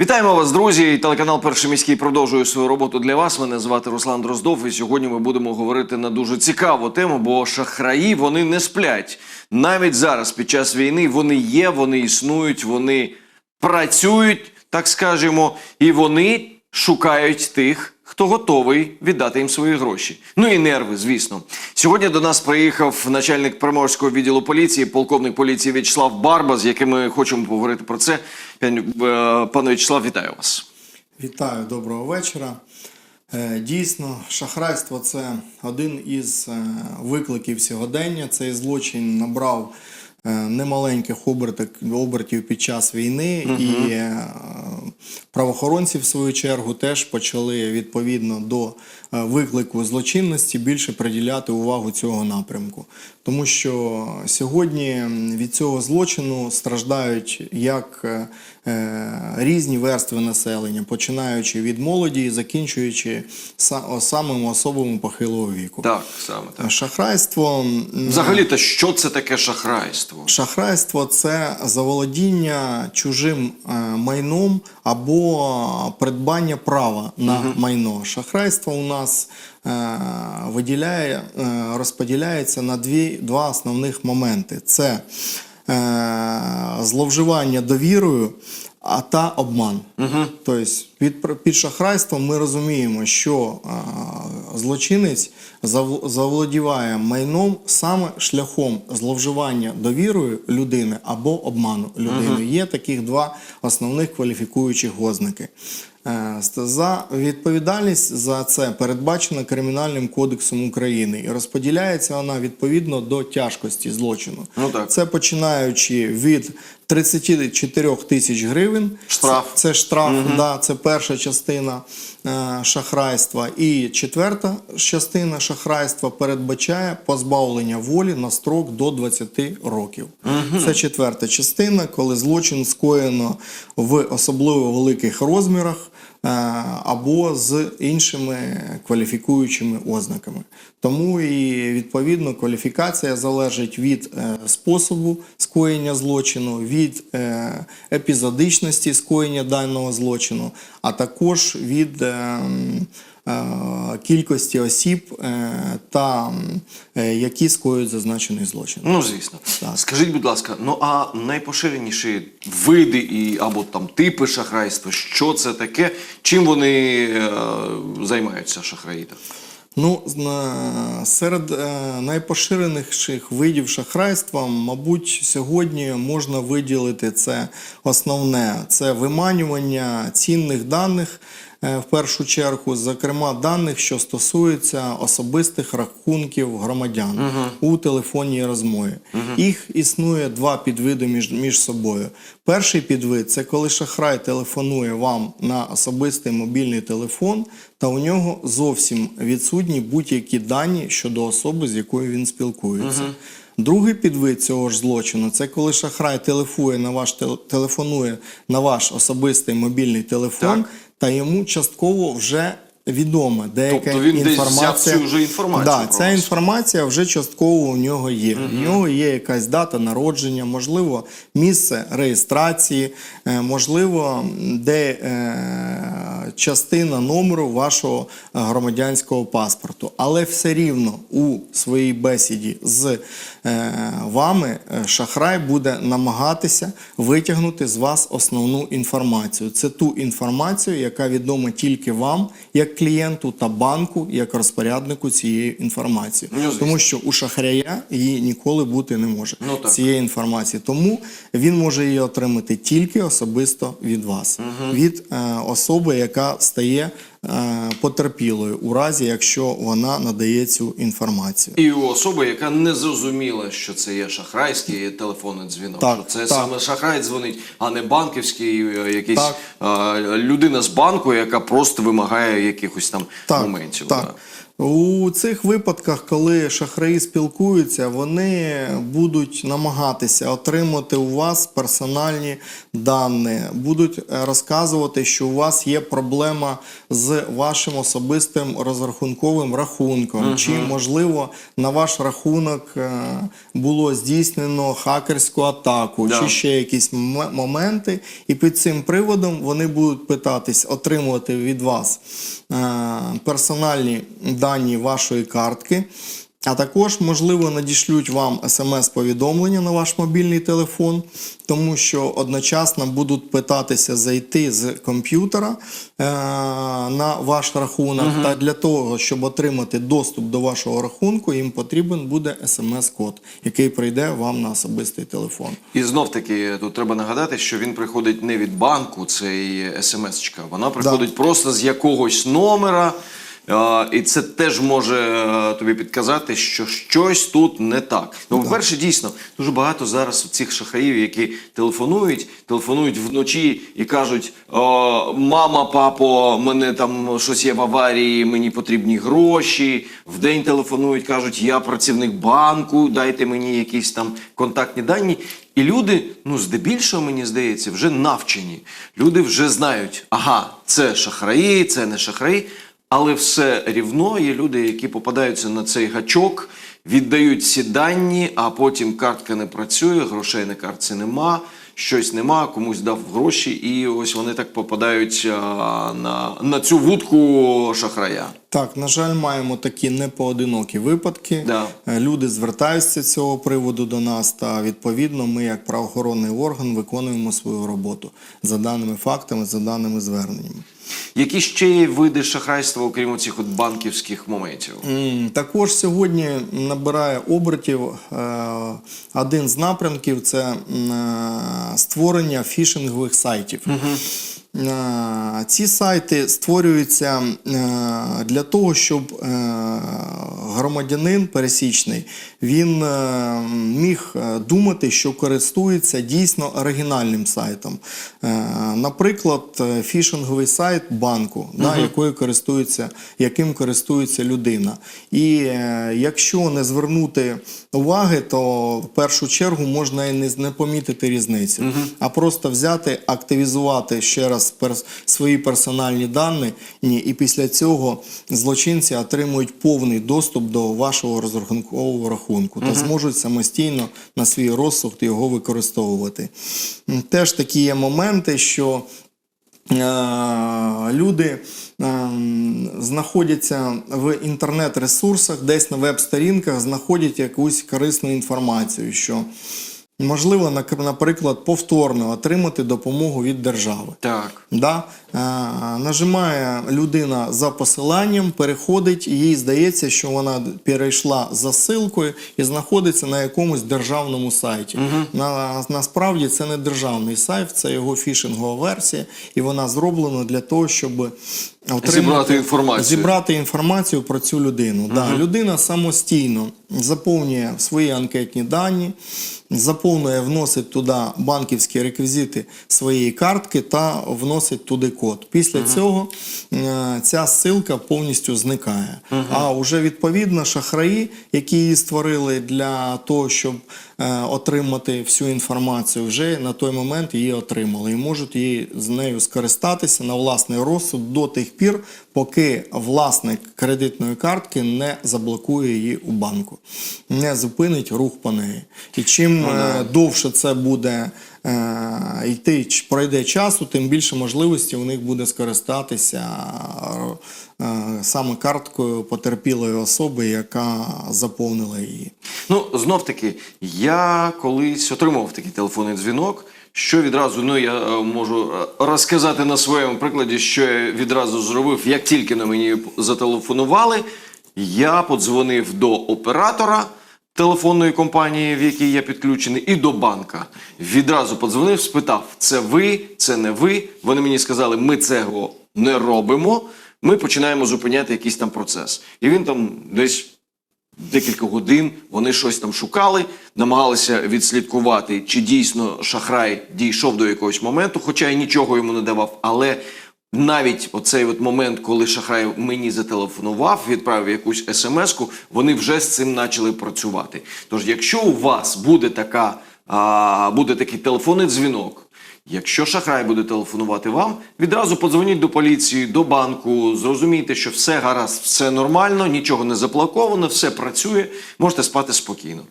Вітаємо вас, друзі! Телеканал Перший міський продовжує свою роботу для вас. Мене звати Руслан Дроздов. І сьогодні ми будемо говорити на дуже цікаву тему, бо шахраї вони не сплять. Навіть зараз, під час війни, вони є, вони існують, вони працюють, так скажемо, і вони шукають тих, хто готовий віддати їм свої гроші. Ну і нерви, звісно. Сьогодні до нас приїхав начальник приморського відділу поліції, полковник поліції В'ячеслав Барба, з яким ми хочемо поговорити про це. Пане е, Пане В'ячеслав, вітаю вас. Вітаю, доброго вечора. Е, Дійсно, шахрайство це один із е, викликів сьогодення. Цей злочин набрав немаленьких обертів під час війни, і е, правоохоронці, в свою чергу, теж почали відповідно до е, виклику злочинності більше приділяти увагу цього напрямку. Тому що сьогодні від цього злочину страждають як е, е, різні верстви населення, починаючи від молоді і закінчуючи са- самими особами похилого віку. Так, саме так. Шахрайство Взагалі-то, що це таке шахрайство? Шахрайство це заволодіння чужим майном або придбання права на майно. Шахрайство у нас е, виділяє, е, розподіляється на дві, два основних моменти: це е, зловживання довірою. А та обман. Тобто під, під шахрайством ми розуміємо, що е, злочинець зав- заволодіває майном саме шляхом зловживання довірою людини або обману людини. Є таких два основних кваліфікуючих ознаки. Е, За відповідальність за це передбачена Кримінальним кодексом України і розподіляється вона відповідно до тяжкості злочину. Ну так. Це починаючи від 34 тисяч гривень. Штраф. Це, це штраф, да, це перша частина е, шахрайства. І четверта частина шахрайства передбачає позбавлення волі на строк до 20 років. Це четверта частина, коли злочин скоєно в особливо великих розмірах. Е, Або з іншими кваліфікуючими ознаками. Тому і відповідно кваліфікація залежить від е, способу скоєння злочину, від е, епізодичності скоєння даного злочину, а також від е, е, кількості осіб, е, та е, які скоюють зазначений злочин. Ну, звісно. Так. Скажіть, будь ласка, ну а найпоширеніші види і або там типи шахрайства, що це таке? Чим вони е, займаються шахраї? Ну, серед е, найпоширеніших видів шахрайства, мабуть, сьогодні можна виділити це основне: це виманювання цінних даних. Е, В першу чергу, зокрема, даних, що стосуються особистих рахунків громадян у телефонній розмові. Їх існує два підвиди між, між собою. Перший підвид це коли шахрай телефонує вам на особистий мобільний телефон, та у нього зовсім відсутні будь-які дані щодо особи, з якою він спілкується. Другий підвид цього ж злочину це коли шахрай телефує на ваш телефонує на ваш особистий мобільний телефон, Так. Та йому частково вже відома деяка Тобто він десь взяв інформація. цю вже інформацію Да, ця вас. інформація вже частково у нього є. У нього є якась дата народження, можливо, місце реєстрації, е, можливо, де е, частина номеру вашого е, громадянського паспорту. Але все рівно у своїй бесіді з е, вами е, шахрай буде намагатися витягнути з вас основну інформацію. Це ту інформацію, яка відома тільки вам, як клієнту, та банку, як розпоряднику цієї інформації. Ну. Тому що у шахрая її ніколи бути не може Ну, цієї інформації. Тому він може її отримати тільки особисто від вас, від е, особи, яка стає е, потерпілою у разі, якщо вона надає цю інформацію. І у особи, яка не зрозуміла, що це є шахрайський телефонний дзвінок, Так, що це так. саме шахрай дзвонить, а не банківський е, якийсь Так. е, людина з банку, яка просто вимагає якихось там моментів. Так. да. У цих випадках, коли шахраї спілкуються, вони будуть намагатися отримати у вас персональні дані, будуть е, розказувати, що у вас є проблема з вашим особистим розрахунковим рахунком, чи можливо на ваш рахунок е, було здійснено хакерську атаку, Да. чи ще якісь моменти, і під цим приводом вони будуть питатись отримувати від вас е, персональні дані вашої картки. А також, можливо, надішлють вам смс-повідомлення на ваш мобільний телефон, тому що одночасно будуть питатися зайти з комп'ютера е, на ваш рахунок. Та для того, щоб отримати доступ до вашого рахунку, їм потрібен буде смс-код, який прийде вам на особистий телефон. І знов таки тут треба нагадати, що він приходить не від банку, цей смс-чка. Вона приходить просто з якогось номера. І це теж може е, тобі підказати, що щось тут не так. Ну, по-перше, дійсно, дуже багато зараз цих шахраїв, які телефонують, телефонують вночі і кажуть: «О, мама, папо, мене там щось є в аварії, мені потрібні гроші. Вдень телефонують, кажуть, я працівник банку, дайте мені якісь там контактні дані. І люди, ну здебільшого, мені здається, вже навчені. Люди вже знають, ага, це шахраї, це не шахраї. Але все рівно є люди, які попадаються на цей гачок, віддають всі дані, а потім картка не працює, грошей на картці нема, щось нема, комусь дав гроші, і ось вони так попадають а, на, на цю вудку шахрая. Так, на жаль, маємо такі непоодинокі випадки. Да. Е, Люди звертаються з цього приводу до нас, та відповідно ми, як правоохоронний орган, виконуємо свою роботу за даними фактами, за даними зверненнями. Які ще є види шахрайства, окрім цих от банківських моментів? Також сьогодні набирає обертів е, один з напрямків це е, створення фішингових сайтів. Е, Ці сайти створюються е, для того, щоб е, громадянин пересічний він е, міг е, думати, що користується дійсно оригінальним сайтом. Е, Наприклад, е, фішинговий сайт банку, да, якою користується, яким користується людина. І е, якщо не звернути уваги, то в першу чергу можна і не, помітити різницю, а просто взяти, активізувати ще раз свої персональні дані, ні, і після цього злочинці отримують повний доступ до вашого розрахункового рахунку та зможуть самостійно на свій розсуд його використовувати. Теж такі є моменти, що е, люди ем, знаходяться в інтернет-ресурсах, десь на веб-сторінках знаходять якусь корисну інформацію, що можливо, наприклад, повторно отримати допомогу від держави. Так. Да? Е, нажимає людина за посиланням, переходить, і їй здається, що вона перейшла за ссылкою і знаходиться на якомусь державному сайті. На, насправді це не державний сайт, це його фішингова версія, і вона зроблена для того, щоб Зібрати інформацію. зібрати інформацію про цю людину. Да, людина самостійно заповнює свої анкетні дані, заповнює, вносить туди банківські реквізити своєї картки та вносить туди код. Після цього е, ця ссылка повністю зникає. А вже відповідно шахраї, які її створили для того, щоб отримати всю інформацію, вже на той момент її отримали і можуть її з нею скористатися на власний розсуд до тих пір, поки власник кредитної картки не заблокує її у банку, не зупинить рух по неї. І чим ага. довше це буде е, йти, ч- пройде часу, тим більше можливості у них буде скористатися е, саме карткою потерпілої особи, яка заповнила її. Ну, знов таки, я колись отримав такий телефонний дзвінок. Що відразу, ну я е, можу е, розказати на своєму прикладі, що я відразу зробив, як тільки на мені зателефонували, я подзвонив до оператора телефонної компанії, в якій я підключений, і до банка. Відразу подзвонив, спитав: це ви, це не ви. Вони мені сказали, ми цього не робимо. Ми починаємо зупиняти якийсь там процес. І він там десь декілька годин вони щось там шукали, намагалися відслідкувати, чи дійсно шахрай дійшов до якогось моменту, хоча я нічого йому не давав. Але навіть оцей от момент, коли шахрай мені зателефонував, відправив якусь смс-ку, вони вже з цим почали працювати. Тож, якщо у вас буде така, а, буде такий телефонний дзвінок. Якщо шахрай буде телефонувати вам, відразу подзвоніть до поліції, до банку, зрозумійте, що все гаразд, все нормально, нічого не заплаковано, все працює, можете спати спокійно.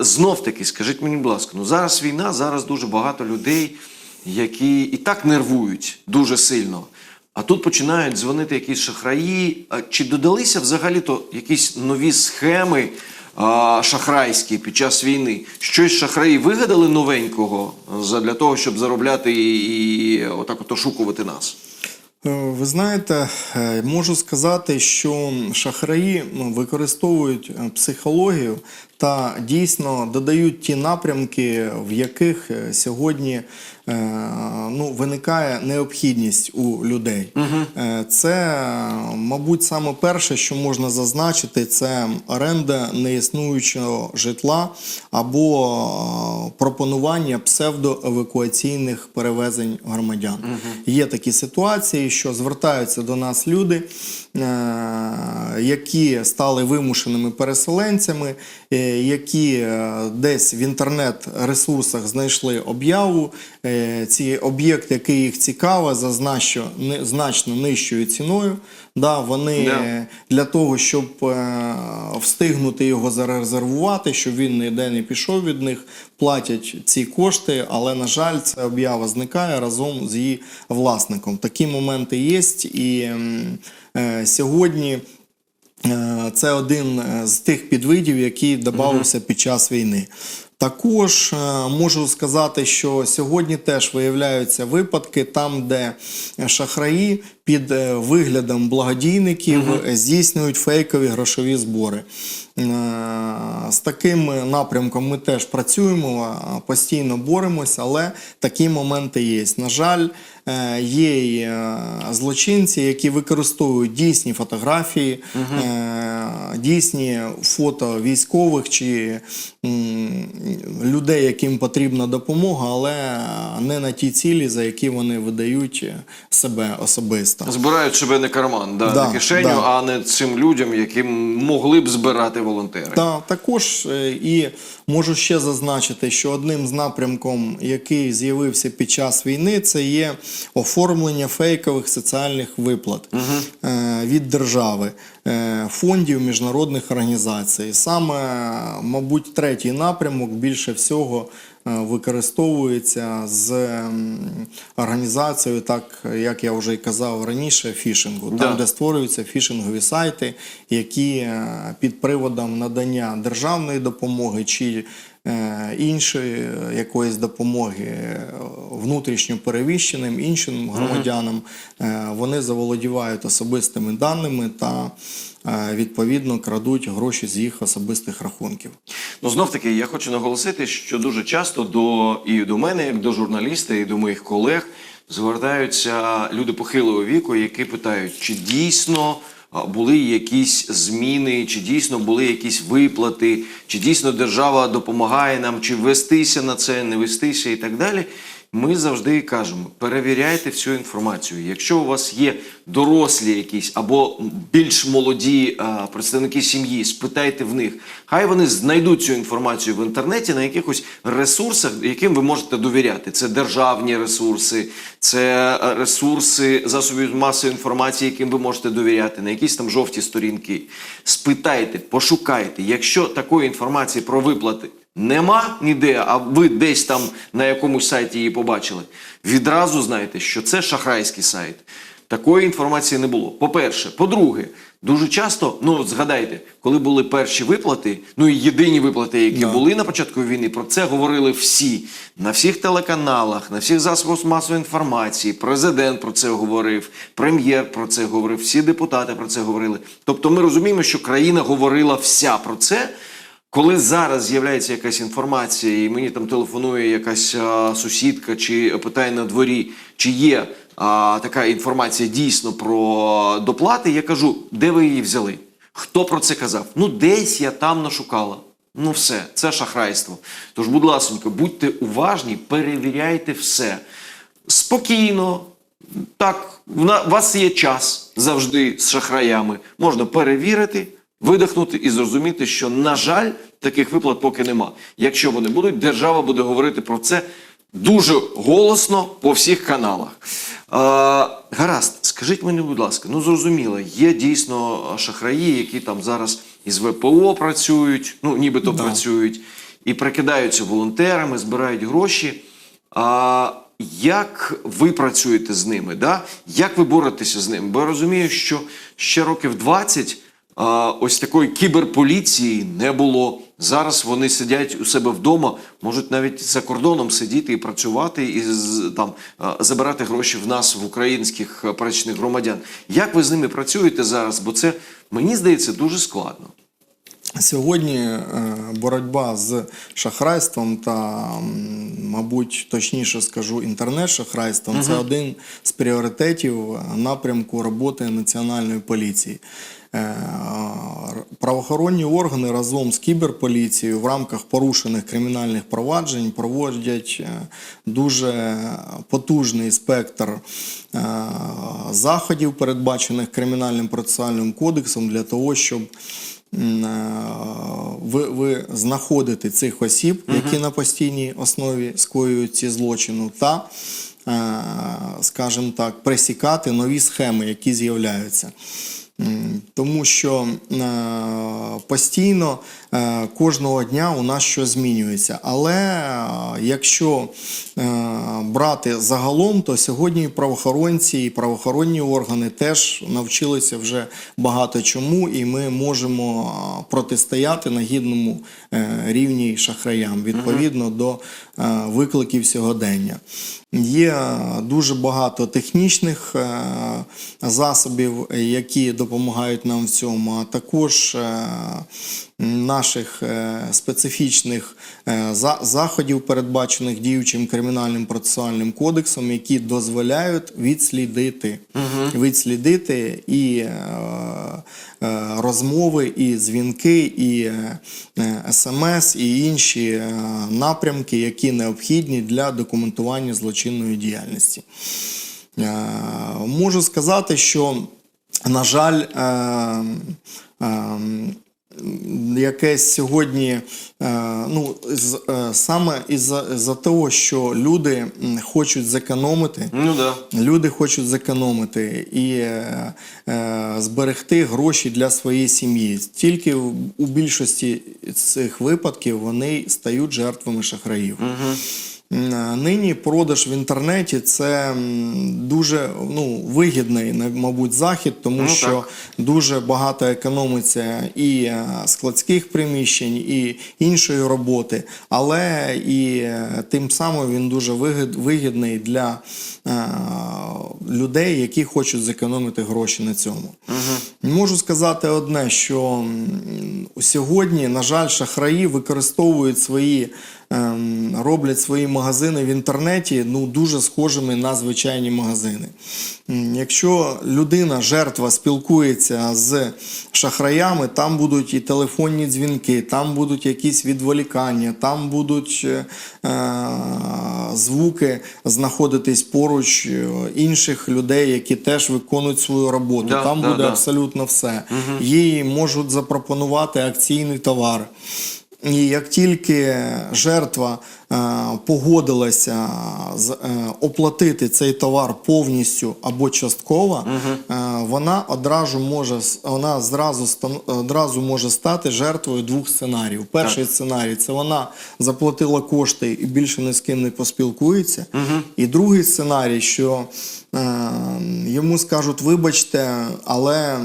Знов таки, скажіть мені, будь ласка, ну зараз війна, зараз дуже багато людей, які і так нервують дуже сильно. А тут починають дзвонити якісь шахраї. Чи додалися взагалі-то якісь нові схеми а, шахрайські під час війни? Щось шахраї вигадали новенького для того, щоб заробляти і, отак от ошукувати нас? Е, Ви знаєте, е, можу сказати, що шахраї ну, використовують е, психологію та дійсно додають ті напрямки, в яких е, сьогодні е, ну, виникає необхідність у людей. Е, Це, мабуть, саме перше, що можна зазначити, це оренда неіснуючого житла або пропонування псевдоевакуаційних перевезень громадян. Є такі ситуації, що звертаються до нас люди, які стали вимушеними переселенцями, е, які е, десь в інтернет-ресурсах знайшли об'яву. Е, Ці об'єкти, який їх цікаве, за значно нижчою ціною. Да, вони е, для того, щоб е, встигнути його зарезервувати, щоб він ніде не пішов від них, платять ці кошти, але на жаль, ця об'ява зникає разом з її власником. Такі моменти є, і е, сьогодні. Е, Це один е, з тих підвидів, який додався під час війни. Також е, можу сказати, що сьогодні теж виявляються випадки там, де шахраї під е, виглядом благодійників е, здійснюють фейкові грошові збори. Е, З таким напрямком ми теж працюємо, постійно боремося, але такі моменти є. На жаль, є й, злочинці, які використовують дійсні фотографії, е, дійсні фото військових чи людей, яким потрібна допомога, але не на ті цілі, за які вони видають себе особисто. Збирають себе не карман, да, Да, не кишеню, да. а не цим людям, яким могли б збирати волонтери. Та також е, і можу ще зазначити, що одним з напрямком, який з'явився під час війни, це є оформлення фейкових соціальних виплат е, від держави, е, фондів міжнародних організацій. Саме, мабуть, третій напрямок більше всього. Е, Використовується з організацією, так як я вже й казав раніше, фішингу, там, Да. де створюються фішингові сайти, які е, під приводом надання державної допомоги чи іншої е, якоїсь допомоги е, внутрішньо перевіщеним іншим громадянам, е, вони заволодівають особистими даними та е, відповідно крадуть гроші з їх особистих рахунків. Ну, знов таки, я хочу наголосити, що дуже часто до і до мене, як до журналіста, і до моїх колег звертаються люди похилого віку, які питають, чи дійсно були якісь зміни, чи дійсно були якісь виплати, чи дійсно держава допомагає нам, чи вестися на це, не вестися і так далі. Ми завжди кажемо: перевіряйте всю інформацію. Якщо у вас є дорослі якісь або більш молоді а, представники сім'ї, спитайте в них. Хай вони знайдуть цю інформацію в інтернеті на якихось ресурсах, яким ви можете довіряти. Це державні ресурси, це е, ресурси засобів масової інформації, яким ви можете довіряти, на якісь там жовті сторінки. Спитайте, пошукайте. Якщо такої інформації про виплати нема ніде, а ви десь там на якомусь сайті її побачили, відразу знайте, що це шахрайський сайт. Такої інформації не було. По-перше, по-друге, дуже часто, ну згадайте, коли були перші виплати, ну і єдині виплати, які Да. були на початку війни, про це говорили всі на всіх телеканалах, на всіх засобах масової інформації. Президент про це говорив, прем'єр про це говорив, всі депутати про це говорили. Тобто, ми розуміємо, що країна говорила вся про це. Коли зараз з'являється якась інформація, і мені там телефонує якась а, сусідка чи питає на дворі, чи є а, така інформація дійсно про доплати, я кажу, де ви її взяли? Хто про це казав? Ну, десь я там нашукала. Ну, все, це шахрайство. Тож, будь ласка, будьте уважні, перевіряйте все спокійно, так, в вас є час завжди з шахраями. Можна перевірити, видихнути і зрозуміти, що, на жаль, таких виплат поки нема. Якщо вони будуть, держава буде говорити про це дуже голосно по всіх каналах. А, гаразд, скажіть мені, будь ласка, ну зрозуміло, є дійсно шахраї, які там зараз із ВПО працюють, ну нібито Да. працюють, і прикидаються волонтерами, збирають гроші. А як ви працюєте з ними? Да? Як ви боретеся з ними? Бо я розумію, що ще років 20 а, ось такої кіберполіції не було. Зараз вони сидять у себе вдома, можуть навіть за кордоном сидіти і працювати, і там забирати гроші в нас, в українських а, пересічних громадян. Як ви з ними працюєте зараз? Бо це мені здається дуже складно. Сьогодні е, боротьба з шахрайством та, мабуть, точніше скажу, інтернет-шахрайством це один з пріоритетів напрямку роботи Національної поліції. Е, Правоохоронні органи разом з кіберполіцією в рамках порушених кримінальних проваджень проводять е, дуже потужний спектр е, заходів, передбачених кримінальним процесуальним кодексом, для того, щоб ви, ви знаходите цих осіб, які на постійній основі скоюють ці злочини, та, скажімо так, пресікати нові схеми, які з'являються. Тому що е, постійно кожного дня у нас щось змінюється. Але е, якщо е, брати загалом, то сьогодні правоохоронці і правоохоронні органи теж навчилися вже багато чому, і ми можемо е, протистояти на гідному е, рівні шахраям відповідно до е, викликів сьогодення. Є е, дуже багато технічних е, засобів, які допомагають нам в цьому, а також е, наших е, специфічних е, заходів, передбачених діючим кримінальним процесуальним кодексом, які дозволяють відслідити, відслідити і е, розмови, і дзвінки, і смс, і інші напрямки, які необхідні для документування злочинної діяльності. Можу сказати, що, на жаль, е, е, якесь сьогодні, е, ну, е, саме із-за того, що люди хочуть зекономити, Ну да. Люди хочуть зекономити і е, е, зберегти гроші для своєї сім'ї. Тільки у більшості цих випадків вони стають жертвами шахраїв. Е, Нині продаж в інтернеті це дуже ну, вигідний, мабуть, захід, тому Ну, що так. дуже багато економиться і е, складських приміщень, і іншої роботи, але і е, тим самим він дуже вигідний для е, людей, які хочуть зекономити гроші на цьому. Можу сказати одне, що сьогодні, на жаль, шахраї використовують свої. Ем, Роблять свої магазини в інтернеті ну дуже схожими на звичайні магазини. Якщо людина, жертва, спілкується з шахраями, там будуть і телефонні дзвінки, там будуть якісь відволікання, там будуть е, е, звуки знаходитись поруч е, інших людей, які теж виконують свою роботу. Да, там да, буде да. абсолютно все. Їй можуть запропонувати акційний товар. І як тільки жертва е, погодилася е, оплатити цей товар повністю або частково, е, вона одразу може вона зразу одразу може стати жертвою двох сценаріїв. Перший сценарій це вона заплатила кошти і більше ні з ким не поспілкується. І другий сценарій, що е, йому скажуть, вибачте, але.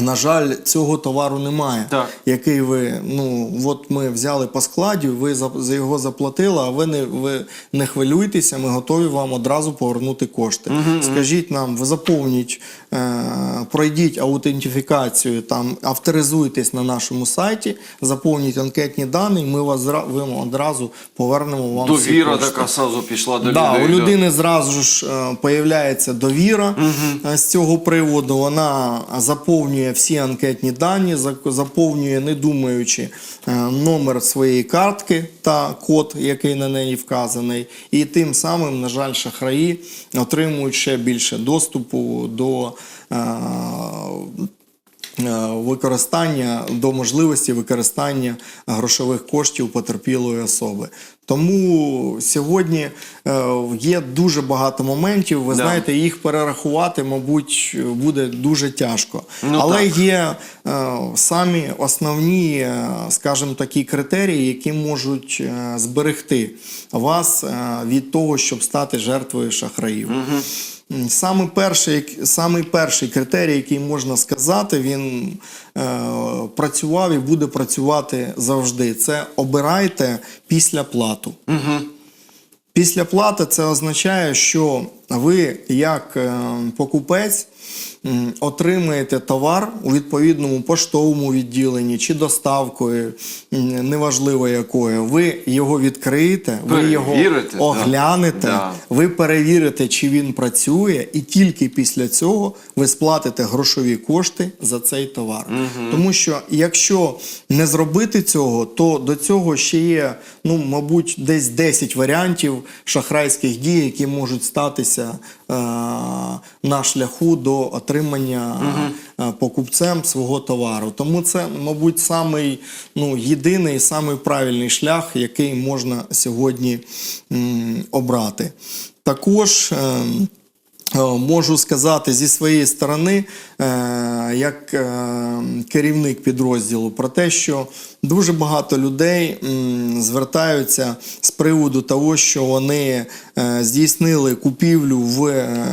На жаль, цього товару немає, Так. який ви, ну от ми взяли по складі, ви за, за його заплатили, а ви не ви не хвилюйтеся, ми готові вам одразу повернути кошти. Скажіть нам, ви заповніть, е, пройдіть аутентифікацію, там авторизуйтесь на нашому сайті, заповніть анкетні дані, ми вас ви одразу повернемо вам. всі Довіра кошти. така сразу пішла до Да, людей. у людини зразу ж е, появляється довіра е, з цього приводу. Вона заповнює всі анкетні дані, заповнює, не думаючи, е, номер своєї картки та код, який на неї вказаний. І тим самим, на жаль, шахраї отримують ще більше доступу до. Е, Використання до можливості використання грошових коштів потерпілої особи. Тому сьогодні е, є дуже багато моментів. Ви Да. знаєте, їх перерахувати, мабуть, буде дуже тяжко. Ну, Але так. є е, самі основні, скажімо, такі критерії, які можуть зберегти вас від того, щоб стати жертвою шахраїв. М, Саме перший, самий перший критерій, який можна сказати, він е, працював і буде працювати завжди. Це обирайте після плату. Після плати це означає, що ви, як е, покупець, отримаєте товар у відповідному поштовому відділенні чи доставкою, неважливо якою. Ви його відкриєте, ви його оглянете, Да. ви перевірите, чи він працює, і тільки після цього ви сплатите грошові кошти за цей товар. Тому що якщо не зробити цього, то до цього ще є, ну, мабуть, десь 10 варіантів шахрайських дій, які можуть статися на шляху до отримання угу. покупцем свого товару. Тому це, мабуть, самий ну, єдиний, самий правильний шлях, який можна сьогодні м, обрати. Також. Е, Можу сказати зі своєї сторони, е, як е, керівник підрозділу, про те, що дуже багато людей звертаються з приводу того, що вони е, здійснили купівлю в е,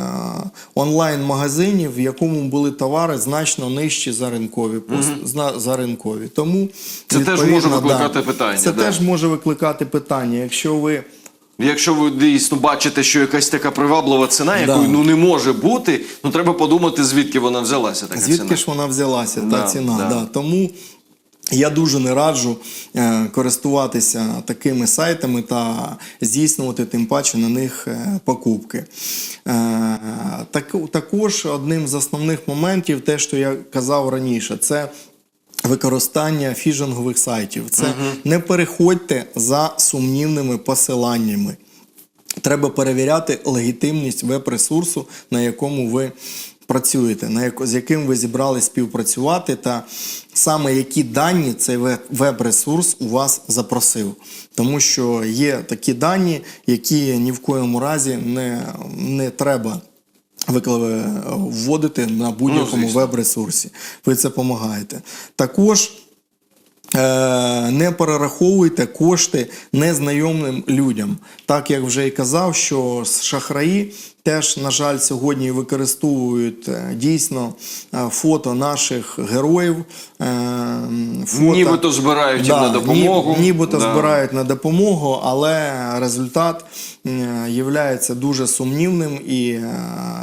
онлайн-магазині, в якому були товари значно нижчі за ринкові. пос- за ринкові. Тому Це теж може викликати питання, Це да. теж може викликати питання. Якщо ви Якщо ви дійсно бачите, що якась така приваблива ціна, якої ну не може бути, ну треба подумати, звідки вона взялася. Така Звідки ціна. ж вона взялася, та Да, ціна? да. Да. Тому я дуже не раджу е, користуватися такими сайтами та здійснювати тим паче на них е, покупки. Е, так, також одним з основних моментів, те, що я казав раніше, це. Використання фішингових сайтів. Це не переходьте за сумнівними посиланнями. Треба перевіряти легітимність веб-ресурсу, на якому ви працюєте, на яко- з яким ви зібрали співпрацювати, та саме які дані цей веб-ресурс у вас запросив. Тому що є такі дані, які ні в коєму разі не, не треба виклаве вводити на будь-якому ну, веб-ресурсі. Ви це допомагаєте. Також Е, не перераховуйте кошти незнайомим людям. Так як вже і казав, що шахраї теж, на жаль, сьогодні використовують е, дійсно е, фото наших героїв. е, Фото, Нібито збирають їм на допомогу. Ні, нібито Да. збирають на допомогу, але результат є дуже сумнівним, і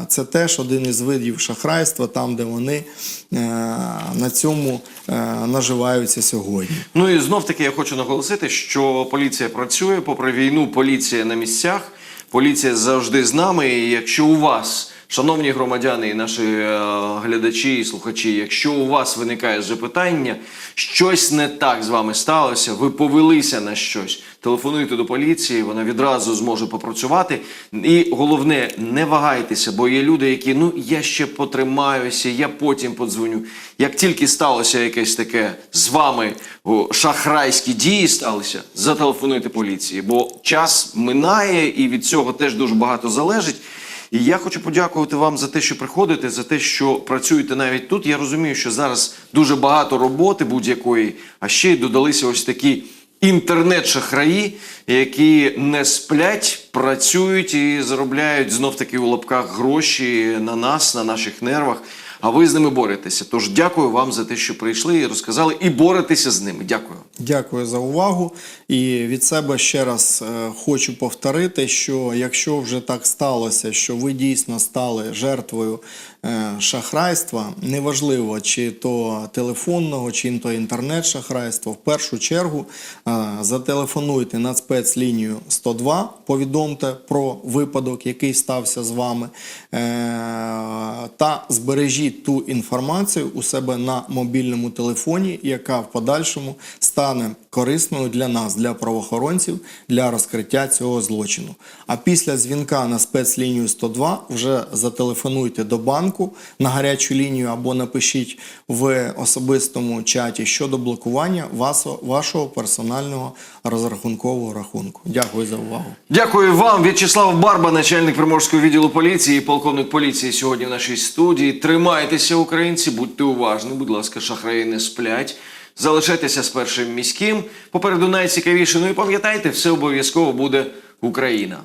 це теж один із видів шахрайства, там, де вони на цьому наживаються сьогодні. Ну і знов таки я хочу наголосити, що поліція працює, попри війну, поліція на місцях, поліція завжди з нами. І якщо у вас, шановні громадяни і наші е, глядачі і слухачі, якщо у вас виникає запитання, щось не так з вами сталося, ви повелися на щось, телефонуйте до поліції, вона відразу зможе попрацювати. І головне, не вагайтеся, бо є люди, які ну я ще потримаюся, я потім подзвоню. Як тільки сталося якесь таке з вами шахрайські дії сталися, зателефонуйте поліції, бо час минає і від цього теж дуже багато залежить. І я хочу подякувати вам за те, що приходите, за те, що працюєте навіть тут. Я розумію, що зараз дуже багато роботи будь-якої, а ще й додалися ось такі інтернет-шахраї, які не сплять, працюють і заробляють знов таки у лапках гроші на нас, на наших нервах. А ви з ними боретеся. Тож дякую вам за те, що прийшли і розказали, і боретеся з ними. Дякую. Дякую за увагу. І від себе ще раз е, хочу повторити, що якщо вже так сталося, що ви дійсно стали жертвою шахрайства, неважливо, чи то телефонного, чи то інтернет-шахрайства, в першу чергу е, зателефонуйте на спецлінію 102, повідомте про випадок, який стався з вами, е, та збережіть ту інформацію у себе на мобільному телефоні, яка в подальшому стане корисною для нас, для правоохоронців, для розкриття цього злочину. А після дзвінка на спецлінію 102 вже зателефонуйте до банку на гарячу лінію або напишіть в особистому чаті щодо блокування вашого персонального розрахункового рахунку. Дякую за увагу. Дякую вам, В'ячеслав Барба, начальник приморського відділу поліції, і полковник поліції сьогодні в нашій студії. Тримайтеся, українці, будьте уважні, будь ласка, шахраї не сплять. Залишайтеся з першим міським. Попереду найцікавіше. Ну і пам'ятайте, все обов'язково буде Україна.